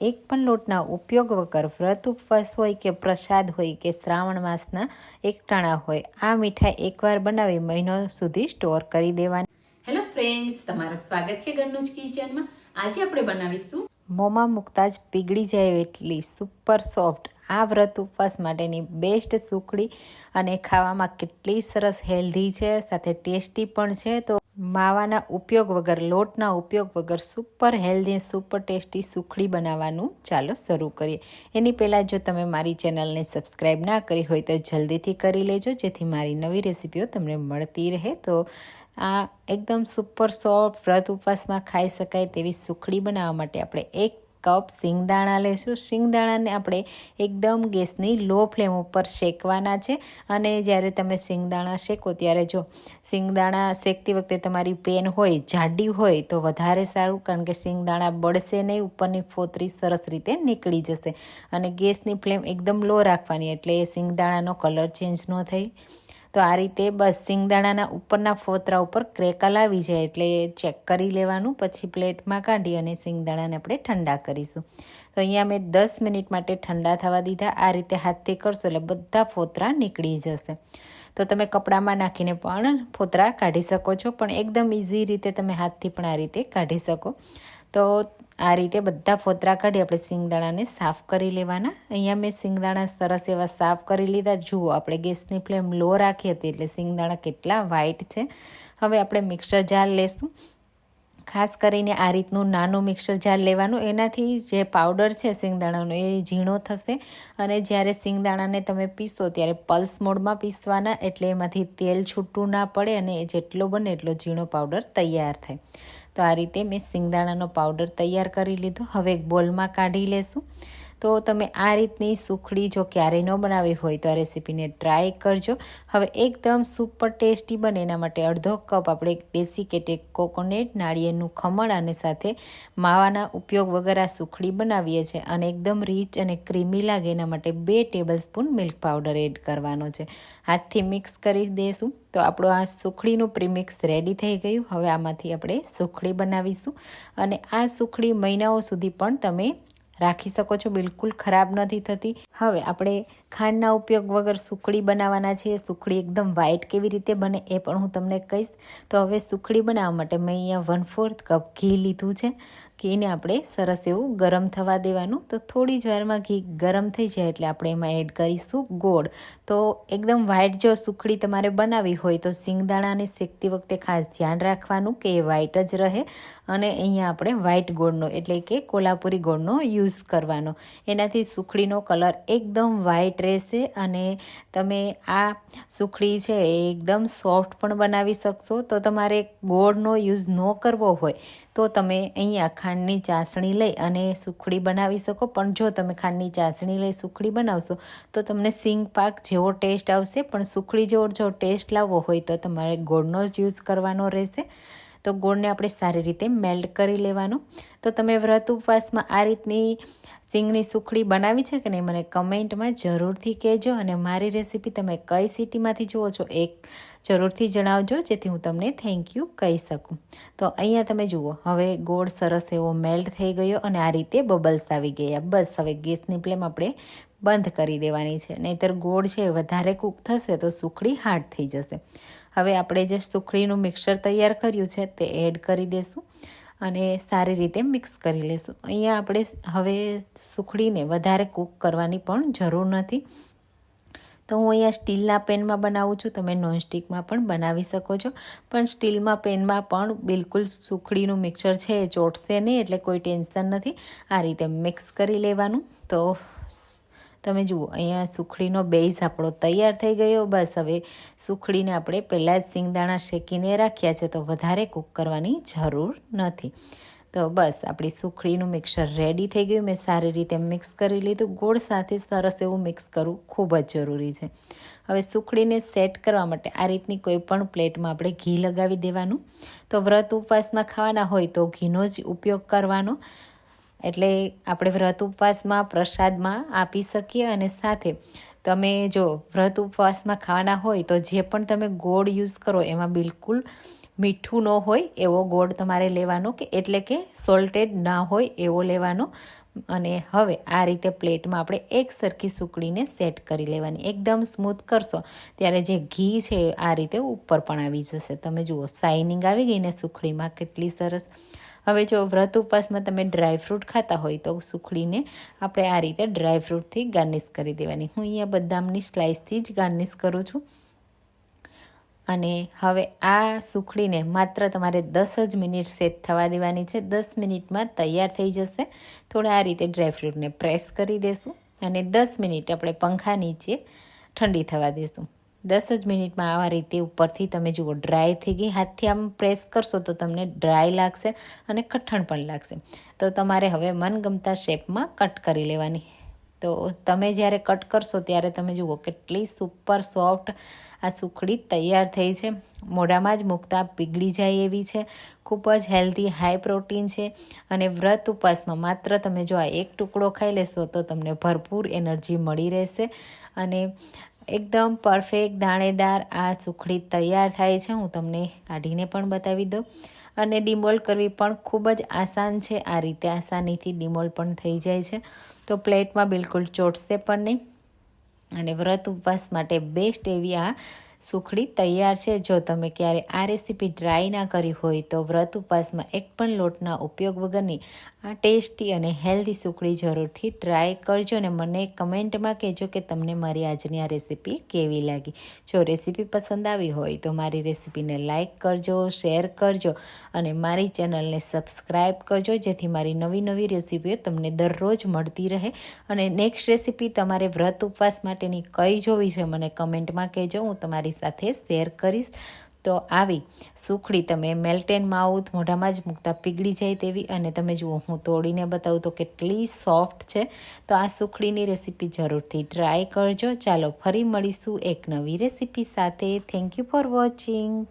એક પણ લોટના ઉપયોગ વગર વ્રત ઉપવાસ હોય કે પ્રસાદ હોય કે શ્રાવણ માસના એકટાણા હોય આ મીઠાઈ એકવાર બનાવી મહિનો સુધી સ્ટોર કરી દેવાની. હેલો ફ્રેન્ડ્સ તમારું સ્વાગત છે ઘરનું જ કિચનમાં. આજે આપણે બનાવીશું મોંમાં મૂકતા જ પીગળી જાય એટલી સુપર સોફ્ટ. આ વ્રત ઉપવાસ માટેની બેસ્ટ સુખડી અને ખાવામાં કેટલી સરસ હેલ્ધી છે સાથે ટેસ્ટી પણ છે તો માવાના ઉપયોગ વગર, લોટના ઉપયોગ વગર સુપર હેલ્ધી સુપર ટેસ્ટી સુખડી બનાવવાનું ચાલો શરૂ કરીએ. એની પહેલાં જો તમે મારી ચેનલને સબસ્ક્રાઈબ ના કરી હોય તો જલ્દીથી કરી લેજો, જેથી મારી નવી રેસીપીઓ તમને મળતી રહે. તો આ એકદમ સુપર સોફ્ટ વ્રત ઉપવાસમાં ખાઈ શકાય તેવી સુખડી બનાવવા માટે આપણે એક કપ સિંગદાણા લેશું. સિંગદાણાને આપણે એકદમ ગેસની લો ફ્લેમ ઉપર શેકવાના છે અને જ્યારે તમે સિંગદાણા શેકો ત્યારે જો સિંગદાણા શેકતી વખતે તમારી પેન હોય, જાડી હોય તો વધારે સારું કારણ કે સિંગદાણા બળશે નહીં, ઉપરની ફોતરી સરસ રીતે નીકળી જશે અને ગેસની ફ્લેમ એકદમ લો રાખવાની એટલે સિંગદાણાનો કલર ચેન્જ ન થાય તો આ રીતે બસ સિંગદાણાના ઉપરના ફોતરા ઉપર ક્રેકલ આવી જાય એટલે ચેક કરી લેવાનું, પછી પ્લેટમાં કાઢી અને સિંગદાણાને આપણે ઠંડા કરીશું. તો અહીંયા મેં દસ મિનિટ માટે ઠંડા થવા દીધા, આ રીતે હાથથી કરશો એટલે બધા ફોતરા નીકળી જશે. તો તમે કપડામાં નાખીને પણ ફોતરા કાઢી શકો છો, પણ એકદમ ઇઝી રીતે તમે હાથથી પણ આ રીતે કાઢી શકો. તો આ રીતે બધા ફોતરા કાઢી આપણે સિંગદાણાને સાફ કરી લેવાના. અહીંયા મેં સિંગદાણા સરસ એવા સાફ કરી લીધા. જુઓ, આપણે ગેસની ફ્લેમ લો રાખી હતી એટલે સિંગદાણા કેટલા વ્હાઈટ છે. હવે આપણે મિક્સર જાર લેશું. ખાસ કરીને આ રીતનું નાનું મિક્સર જાર લેવાનું. એનાથી જે પાવડર છે સિંગદાણાનો એ ઝીણો થશે. અને જ્યારે સિંગદાણાને તમે પીસો ત્યારે પલ્સ મોડમાં પીસવાના, એટલે એમાંથી તેલ છૂટું ના પડે અને જેટલો બને એટલો ઝીણો પાવડર તૈયાર થાય. તો આ રીતે મેં સિંગદાણાનો પાવડર તૈયાર કરી લીધો. હવે એક બોલમાં કાઢી લેશું. તો તમે આ રીતની સુખડી જો ક્યારેય ન બનાવી હોય તો આ રેસીપીને ટ્રાય કરજો. હવે એકદમ સુપર ટેસ્ટી બને એના માટે અડધો કપ આપણે કેટે કોકોનેટ, નાળિયેરનું ખમણ અને સાથે માવાના ઉપયોગ વગર આ સુખડી બનાવીએ છીએ અને એકદમ રીચ અને ક્રીમી લાગે એના માટે બે tablespoon milk powder add કરવાનો છે. હાથથી મિક્સ કરી દઈશું તો આપણું આ સુખડીનું પ્રીમિક્સ રેડી થઈ ગયું. હવે આમાંથી આપણે સુખડી બનાવીશું. અને આ સુખડી મહિનાઓ સુધી પણ તમે રાખી શકો છો, બિલકુલ ખરાબ નથી થતી. હવે આપણે ખાંડના ઉપયોગ વગર સુખડી બનાવવાના છીએ સુખડી એકદમ વ્હાઈટ કેવી રીતે બને એ પણ હું તમને કહીશ. તો હવે સુખડી બનાવવા માટે મેં અહીંયા વન ફોર્થ કપ ઘી લીધું છે. ઘીને આપણે સરસ એવું ગરમ થવા દેવાનું. તો થોડી જ વારમાં ઘી ગરમ થઈ જાય એટલે આપણે એમાં એડ કરીશું ગોળ. તો એકદમ વ્હાઈટ જો સુખડી તમારે બનાવવી હોય તો સિંગદાણાને શેકતી વખતે ખાસ ધ્યાન રાખવાનું કે એ વ્હાઈટ જ રહે. અને અહીંયા આપણે વ્હાઈટ ગોળનો એટલે કે કોલ્હાપુરી ગોળનો યુઝ કરવાનો. એનાથી સુખડીનો કલર એકદમ વ્હાઈટ રહેશે અને તમે આ સુખડી છે એ એકદમ સોફ્ટ પણ બનાવી શકશો. તો તમારે ગોળનો યુઝ ન કરવો હોય તો તમે અહીંયા ખાંડની ચાસણી લઈ અને સુખડી બનાવી શકો. પણ જો તમે ખાંડની ચાસણી લઈ સુખડી બનાવશો, તો તમને સિંગ પાક જેવો ટેસ્ટ આવશે. પણ સુખડી જેવો જો ટેસ્ટ લાવવો હોય તો તમારે ગોળનો જ યુઝ કરવાનો રહેશે. તો ગોળને આપણે સારી રીતે મેલ્ટ કરી લેવાનો. તો તમે વ્રત ઉપવાસમાં આ રીતની સિંગની સુખડી બનાવી છે કે નહીં મને કમેન્ટમાં જરૂરથી કહેજો અને મારી રેસીપી તમે કઈ સિટીમાંથી જુઓ છો એક જરૂરથી જણાવજો, જેથી હું તમને થેન્ક યુ કહી શકું. તો અહીંયા તમે જુઓ, હવે ગોળ સરસ એવો મેલ્ટ થઈ ગયો અને આ રીતે બબલ્સ આવી ગયા. બસ, હવે ગેસની ફ્લેમ આપણે બંધ કરી દેવાની છે. નહીંતર ગોળ છે વધારે કૂક થશે તો સુખડી હાર્ડ થઈ જશે. હવે આપણે જે સુખડીનું મિક્સર તૈયાર કર્યું છે તે એડ કરી દઈશું અને સારી રીતે મિક્સ કરી લેશું. અહીંયા આપણે હવે સુખડીને વધારે કૂક કરવાની પણ જરૂર નથી. તો હું અહીંયા સ્ટીલના પેનમાં બનાવું છું. તમે નોનસ્ટિકમાં પણ બનાવી શકો છો. પણ સ્ટીલમાં પેનમાં પણ બિલકુલ સુખડીનું મિક્સર છે એ ચોટશે નહીં, એટલે કોઈ ટેન્શન નથી. આ રીતે મિક્સ કરી લેવાનું. તો તમે જુઓ, અહીંયા સુખડીનો બેઝ આપણો તૈયાર થઈ ગયો. બસ હવે સુખડીને આપણે પહેલાં જ સિંગદાણા શેકીને રાખ્યા છે, તો વધારે કૂક કરવાની જરૂર નથી. તો બસ આપણી સુખડીનું મિક્સર રેડી થઈ ગયું. મેં સારી રીતે મિક્સ કરી લીધું. ગોળ સાથે સરસ એવું મિક્સ કરવું ખૂબ જ જરૂરી છે. હવે સુખડીને સેટ કરવા માટે આ રીતની કોઈ પણ પ્લેટમાં આપણે ઘી લગાવી દેવાનું. તો વ્રત ઉપવાસમાં ખાવાના હોય તો ઘીનો જ ઉપયોગ કરવાનો. એટલે આપણે વ્રત ઉપવાસમાં, પ્રસાદમાં આપી શકીએ અને સાથે તમે જો વ્રત ઉપવાસમાં ખાવાના હોય તો જે પણ તમે ગોળ યુઝ કરો, એમાં બિલકુલ મીઠું ન હોય એવો ગોળ તમારે લેવાનો કે એટલે કે સોલ્ટેડ ના હોય એવો લેવાનો. અને હવે આ રીતે પ્લેટમાં આપણે એક સરખી સુકડીને સેટ કરી લેવાની. એકદમ સ્મૂથ કરશો, ત્યારે જે ઘી છે આ રીતે ઉપર પણ આવી જશે. તમે જુઓ શાઇનિંગ આવી ગઈ ને સુખડીમાં કેટલી સરસ હવે જો વ્રત ઉપવાસમાં તમે ડ્રાયફ્રૂટ ખાતા હોય તો સુખડીને આપણે આ રીતે ડ્રાયફ્રૂટથી ગાર્નિશ કરી દેવાની. હું અહીંયા બદામની સ્લાઇસથી જ ગાર્નિશ કરું છું. અને હવે આ સુખડીને માત્ર તમારે દસ જ મિનિટ સેટ થવા દેવાની છે. દસ મિનિટમાં તૈયાર થઈ જશે. થોડા આ રીતે ડ્રાયફ્રૂટને પ્રેસ કરી દેશું અને દસ મિનિટ આપણે પંખા નીચે ઠંડી થવા દેશું. દસ જ મિનિટમાં આવા રીતે ઉપરથી તમે જુઓ ડ્રાય થઈ ગઈ. હાથથી આમ પ્રેસ કરશો તો તમને ડ્રાય લાગશે અને કઠણ પણ લાગશે. તો તમારે હવે મનગમતા શેપમાં કટ કરી લેવાની. તો તમે જ્યારે કટ કરશો ત્યારે તમે જુઓ કેટલી સુપર સોફ્ટ આ સુખડી તૈયાર થઈ છે. મોઢામાં જ મૂકતા પીગળી જાય એવી છે. ખૂબ જ હેલ્ધી હાઈ પ્રોટીન છે અને વ્રત ઉપવાસમાં માત્ર તમે જો આ એક ટુકડો ખાઈ લેશો તો તમને ભરપૂર એનર્જી મળી રહેશે અને એકદમ પરફેક્ટ દાણેદાર આ સુખડી તૈયાર થાય છે. હું તમને કાઢીને પણ બતાવી દઉં. અને ડિમોલ્ડ કરવી પણ ખૂબ જ આસાન છે. આ રીતે આસાનીથી ડિમોલ્ડ પણ થઈ જાય છે. તો પ્લેટમાં બિલકુલ ચોટશે પણ નહીં. અને વ્રત ઉપવાસ માટે બેસ્ટ એવી આ સુખડી તૈયાર છે. જો તમે ક્યારે આ રેસીપી ટ્રાય ના કરી હોય તો વ્રત ઉપવાસમાં એક પણ લોટના ઉપયોગ વગરની આ ટેસ્ટી અને હેલ્ધી સુખડી જરૂરથી ટ્રાય કરજો અને મને કમેન્ટમાં કહેજો કે તમને મારી આજની આ રેસીપી કેવી લાગી. જો રેસીપી પસંદ આવી હોય તો મારી રેસીપીને લાઇક કરજો શેર કરજો અને મારી ચેનલને સબસ્ક્રાઈબ કરજો, જેથી મારી નવી નવી રેસીપીઓ તમને દરરોજ મળતી રહે. અને નેક્સ્ટ રેસીપી તમારે વ્રત ઉપવાસ માટેની કઈ જોવી છે મને કમેન્ટમાં કહેજો. હું તમારી સાથે શેર કરીશ. તો આવી સુખડી તમે મેલ્ટેન માઉથ મોઢામાં જ મૂકતા પીગળી જાય તેવી અને તમે જુઓ, હું તોડીને બતાવું તો કેટલી સોફ્ટ છે. તો આ સુખડીની રેસીપી જરૂરથી ટ્રાય કરજો. ચાલો ફરી મળીશું એક નવી રેસીપી સાથે. Thank you for watching